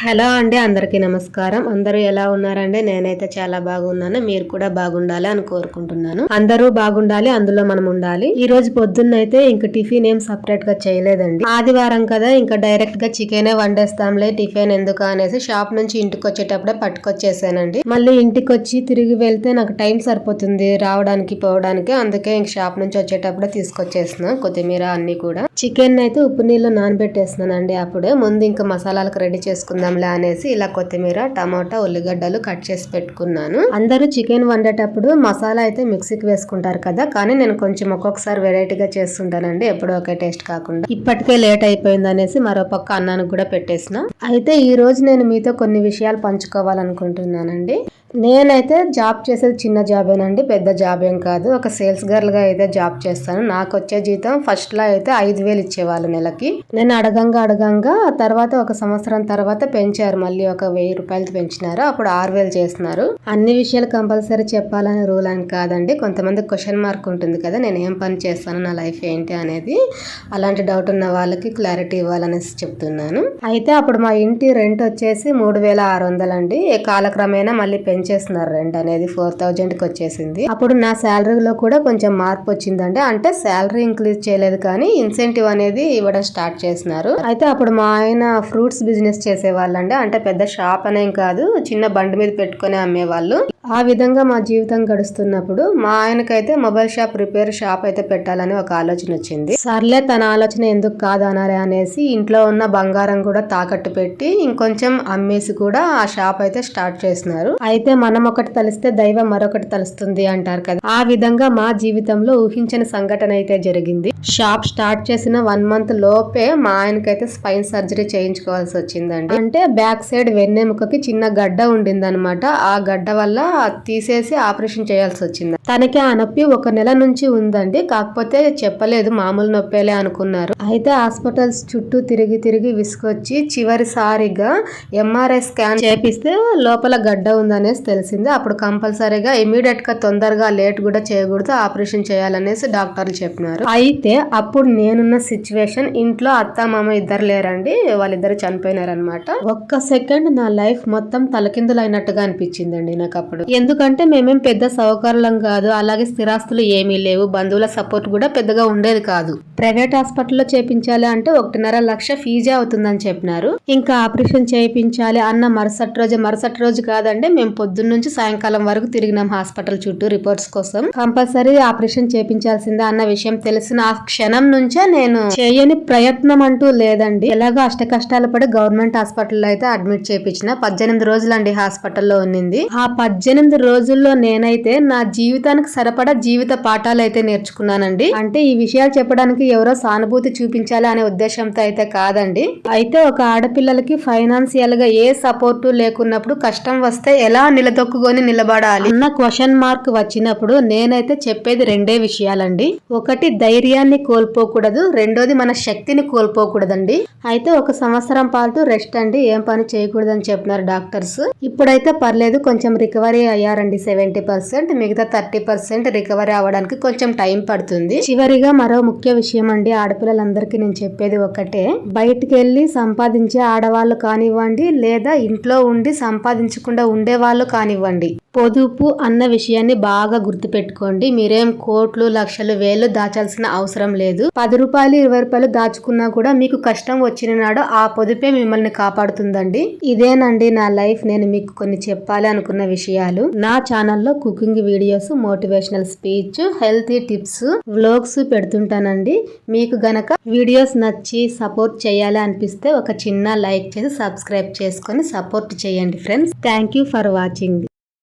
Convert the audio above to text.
Hello అండి అందరికీ నమస్కారం. అందరూ ఎలా ఉన్నారండి? నేనైతే చాలా బాగున్నాను. మీరు కూడా బాగుండాలి అని కోరుకుంటున్నాను. అందరూ బాగుండాలి అందులో మనం ఉండాలి. ఈ రోజు పొద్దున్నైతే ఇంకా టిఫిన్ ఏం సపరేట్గా చేయలేదండి. ఆదివారం కదా ఇంకా డైరెక్ట్గా చికెనే వండేస్తాంలే టిఫిన్ ఎందుకు అనేసి షాప్ నుంచి ఇంటికి వచ్చేటప్పుడే పట్టుకొచ్చేసానండి. మళ్ళీ ఇంటికి వచ్చి తిరిగి వెళ్తే నాకు టైం సరిపోతుంది రావడానికి పోవడానికి. అందుకే ఇంక షాప్ నుంచి వచ్చేటప్పుడే తీసుకొచ్చేసిన కొత్తిమీర అన్ని కూడా. చికెన్ అయితే ఉప్పు నీళ్ళు నానబెట్టేస్తున్నానండి అప్పుడే. ముందు ఇంకా మసాలాలకు రెడీ చేసుకుందాంలే అనేసి ఇలా కొత్తిమీర టమాటా ఉల్లిగడ్డలు కట్ చేసి పెట్టుకున్నాను. అందరూ చికెన్ వండేటప్పుడు మసాలా అయితే మిక్సీకి వేసుకుంటారు కదా కానీ నేను కొంచెం ఒక్కొక్కసారి వెరైటీగా చేస్తుంటానండి ఎప్పుడూ ఒకే టేస్ట్ కాకుండా. ఇప్పటికే లేట్ అయిపోయింది అనేసి మరో పక్క అన్నానికి కూడా పెట్టేసిన. అయితే ఈ రోజు నేను మీతో కొన్ని విషయాలు పంచుకోవాలనుకుంటున్నానండి. నేనైతే జాబ్ చేసేది చిన్న జాబేనండి పెద్ద జాబ్ ఏం కాదు. ఒక సేల్స్ గర్ల్గా అయితే జాబ్ చేస్తాను. నాకు వచ్చే జీతం ఫస్ట్లో అయితే ఐదు వేలు ఇచ్చేవాళ్ళు నెలకి. నేను అడగంగా అడగంగా తర్వాత ఒక సంవత్సరం తర్వాత పెంచారు. మళ్ళీ ఒక వెయ్యి రూపాయలు పెంచినారు. అప్పుడు ఆరు వేలు చేస్తున్నారు. అన్ని విషయాలు కంపల్సరీ చెప్పాలని రూల్ అని కాదండి. కొంతమంది క్వశ్చన్ మార్క్ ఉంటుంది కదా నేను ఏం పని చేస్తాను నా లైఫ్ ఏంటి అనేది అలాంటి డౌట్ ఉన్న వాళ్ళకి క్లారిటీ ఇవ్వాలనేసి చెప్తున్నాను. అయితే అప్పుడు మా ఇంటి రెంట్ వచ్చేసి మూడు వేల ఆరు వందలండి కాలక్రమేణా మళ్ళీ పెంచేస్తున్నారు రెంట్ అనేది ఫోర్ థౌజండ్కి వచ్చేసింది. అప్పుడు నా శాలరీలో కూడా కొంచెం మార్పు వచ్చిందండి. అంటే శాలరీ ఇంక్రీజ్ చేయలేదు కానీ ఇన్సెంటివ్ అనేది ఇవ్వడం స్టార్ట్ చేసినారు అయితే అప్పుడు మా ఆయన ఫ్రూట్స్ బిజినెస్ చేసేవాళ్ళండి. అంటే పెద్ద షాప్ అనేం కాదు చిన్న బండి మీద పెట్టుకుని అమ్మేవాళ్ళు. ఆ విధంగా మా జీవితం గడుస్తున్నప్పుడు మా ఆయనకైతే మొబైల్ షాప్ రిపేర్ షాప్ అయితే పెట్టాలని ఒక ఆలోచన వచ్చింది. సర్లే తన ఆలోచన ఎందుకు కాదు అనాలి అనేసి ఇంట్లో ఉన్న బంగారం కూడా తాకట్టు పెట్టి ఇంకొంచెం అమ్మేసి కూడా ఆ షాప్ అయితే స్టార్ట్ చేసినారు. అయితే మనం ఒకటి తలిస్తే దైవం మరొకటి తలుస్తుంది అంటారు కదా. ఆ విధంగా మా జీవితంలో ఊహించని సంఘటన అయితే జరిగింది. షాప్ స్టార్ట్ చేసిన వన్ మంత్ లోపే మా ఆయనకైతే స్పైన్ సర్జరీ చేయించుకోవాల్సి వచ్చిందండి. అంటే బ్యాక్ సైడ్ వెన్నెముకకి చిన్న గడ్డ ఉండిందనమాట. ఆ గడ్డ వల్ల తీసేసి ఆపరేషన్ చేయాల్సి వచ్చింది. తనకి ఆ నొప్పి ఒక నెల నుంచి ఉందండి. కాకపోతే చెప్పలేదు మామూలు నొప్పేలే అనుకున్నారు. అయితే హాస్పిటల్స్ చుట్టూ తిరిగి తిరిగి విసుకొచ్చి చివరిసారిగా ఎంఆర్ఐ స్కాన్ చేపిస్తే లోపల గడ్డ ఉందనేసి తెలిసింది. అప్పుడు కంపల్సరీగా ఇమీడియట్గా తొందరగా లేట్ కూడా చేయకూడదు ఆపరేషన్ చేయాలనేసి డాక్టర్లు చెప్పినారు. అయితే అప్పుడు నేనున్న సిచ్యువేషన్ ఇంట్లో అత్త మామ ఇద్దరు లేరండి. వాళ్ళిద్దరు చనిపోయినారనమాట ఒక్క సెకండ్ నా లైఫ్ మొత్తం తలకిందులైనట్టుగా అనిపించిందండి నాకు అప్పుడు ఎందుకంటే మేమేం పెద్ద సౌకర్యం కాదు అలాగే స్థిరాస్తులు ఏమీ లేవు బంధువుల సపోర్ట్ కూడా పెద్దగా ఉండేది కాదు. ప్రైవేట్ హాస్పిటల్లో చేపించాలి అంటే ఒకటిన్నర లక్ష ఫీజే అవుతుందని చెప్పినారు. ఇంకా ఆపరేషన్ చేయించాలి అన్న మరుసటి రోజు మరుసటి రోజు కాదంటే మేము పొద్దున్న నుంచి సాయంకాలం వరకు తిరిగినాం హాస్పిటల్ చుట్టూ రిపోర్ట్స్ కోసం. కంపల్సరీ ఆపరేషన్ చేయించాల్సిందే అన్న విషయం తెలిసిన ఆ క్షణం నుంచే నేను చేయని ప్రయత్నం అంటూ లేదండి. ఎలాగో అష్ట కష్టాలు పడి గవర్నమెంట్ హాస్పిటల్లో అయితే అడ్మిట్ చేయించిన. పద్దెనిమిది రోజులండి హాస్పిటల్లో ఉన్నింది. ఆ పద్దెనిమిది పద్దెనిమిది రోజుల్లో నేనైతే నా జీవితానికి సరిపడా జీవిత పాఠాలు అయితే నేర్చుకున్నానండి. అంటే ఈ విషయాలు చెప్పడానికి ఎవరో సానుభూతి చూపించాలి అనే ఉద్దేశంతో అయితే కాదండి. అయితే ఒక ఆడపిల్లలకి ఫైనాన్షియల్గా ఏ సపోర్టు లేకున్నప్పుడు కష్టం వస్తే ఎలా నిలదొక్కుకొని నిలబడాలి అన్న క్వశ్చన్ మార్క్ వచ్చినప్పుడు నేనైతే చెప్పేది రెండే విషయాలండి. ఒకటి ధైర్యాన్ని కోల్పోకూడదు. రెండోది మన శక్తిని కోల్పోకూడదండి. అయితే ఒక సంవత్సరం పాటు రెస్ట్ అండి. ఏం పని చేయకూడదని చెప్పినారు డాక్టర్స్. ఇప్పుడైతే పర్లేదు కొంచెం రికవరీ రికవరీ అయ్యారండి సెవెంటీ పర్సెంట్ మిగతా థర్టీ పర్సెంట్ రికవరీ అవ్వడానికి కొంచెం టైం పడుతుంది. చివరిగా మరో ముఖ్య విషయం అండి ఆడపిల్లలందరికీ నేను చెప్పేది ఒకటే. బయటికి వెళ్ళి సంపాదించే ఆడవాళ్ళు కానివ్వండి లేదా ఇంట్లో ఉండి సంపాదించకుండా ఉండే వాళ్ళు కానివ్వండి. పొదుపు అన్న విషయాన్ని బాగా గుర్తుపెట్టుకోండి. మీరేం కోట్లు లక్షలు వేలు దాచాల్సిన అవసరం లేదు. పది రూపాయలు ఇరవై రూపాయలు దాచుకున్నా కూడా మీకు కష్టం వచ్చిన నాడు ఆ పొదుపే మిమ్మల్ని కాపాడుతుందండి. ఇదేనండి నా లైఫ్. నేను మీకు కొన్ని చెప్పాలి అనుకున్న విషయాలు. నా ఛానల్లో cooking videos motivational speech healthy tips vlogs పెడుతుంటానండి. మీకు గనక వీడియోస్ నచ్చి సపోర్ట్ చేయాలి అనిపిస్తే ఒక చిన్న లైక్ చేసి సబ్స్క్రైబ్ చేసుకొని సపోర్ట్ చేయండి friends. Thank you for watching.